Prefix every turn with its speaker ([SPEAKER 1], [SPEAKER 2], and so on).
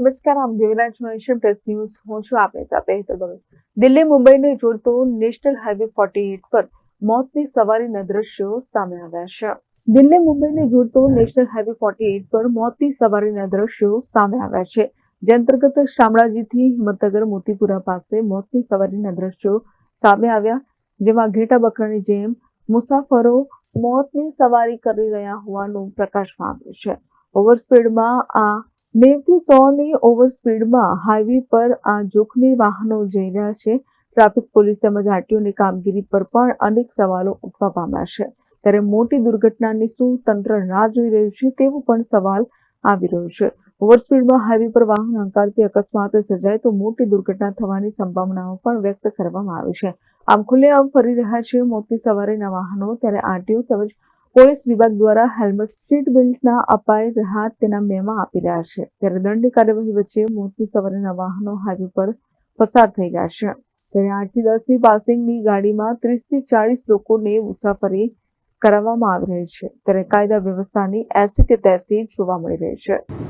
[SPEAKER 1] નમસ્કાર, આમ Devraj nation press news. હું છું આપની સાથે હેતલ દિલ્હી, મુંબઈને જોડતો નેશનલ હાઈવે ફોર્ટી એટ પર મોતની સવારીના દ્રશ્યો સામે આવ્યા છે. દિલ્હી, મુંબઈને જોડતો નેશનલ હાઈવે ફોર્ટી એટ પર મોતની સવારીના દ્રશ્યો સામે આવ્યા છે. જે અંતર્ગત શામળાજીથી હિંમતનગર, મોતીપુરા પાસે મોતની સવારીના દ્રશ્યો સામે આવ્યા, જેમાં ઘેટા બકરાની જેમ મુસાફરો મોતની સવારી કરી રહ્યા હોવાનું પ્રકાશમાં આવ્યું છે. ઓવરસ્પીડમાં આ નેવથી સો ની ઓવર સ્પીડમાં હાઈવે પર આ જોખમી વાહનો જઈ રહ્યા છે. ટ્રાફિક પોલીસ તેમજ આરટીઓની કામગીરી પર પણ અનેક સવાલો ઉઠવા પામ્યા છે. ત્યારે મોટી દુર્ઘટનાની શું તંત્ર રાહ જોઈ રહ્યું છે તેવો પણ સવાલ આવી રહ્યો છે. ઓવરસ્પીડમાં હાઈવે પર વાહન હંકારથી અકસ્માત સર્જાય તો મોટી દુર્ઘટના થવાની સંભાવનાઓ પણ વ્યક્ત કરવામાં આવી છે. આમ ખુલ્લેઆમ ફરી રહ્યા છે. મોટી સવારીના વાહનો, ત્યારે આરટીઓ તેમજ પોલીસ વિભાગ દ્વારા હેલ્મેટ સીટ બેલ્ટના અપાય રાહત તેના મેમાં આપી રહ્યા છે. ત્યારે દંડની કાર્યવાહી વચ્ચે મોટી સવારના વાહનો હાઈવે પર પસાર થઈ ગયા છે. ત્યારે આઠથી દસની પાસિંગની ગાડીમાં ત્રીસથી ચાળીસ લોકોને મુસાફરી કરાવવામાં આવી રહી છે. ત્યારે કાયદા વ્યવસ્થાની એસી કે તેસી જોવા મળી રહી છે.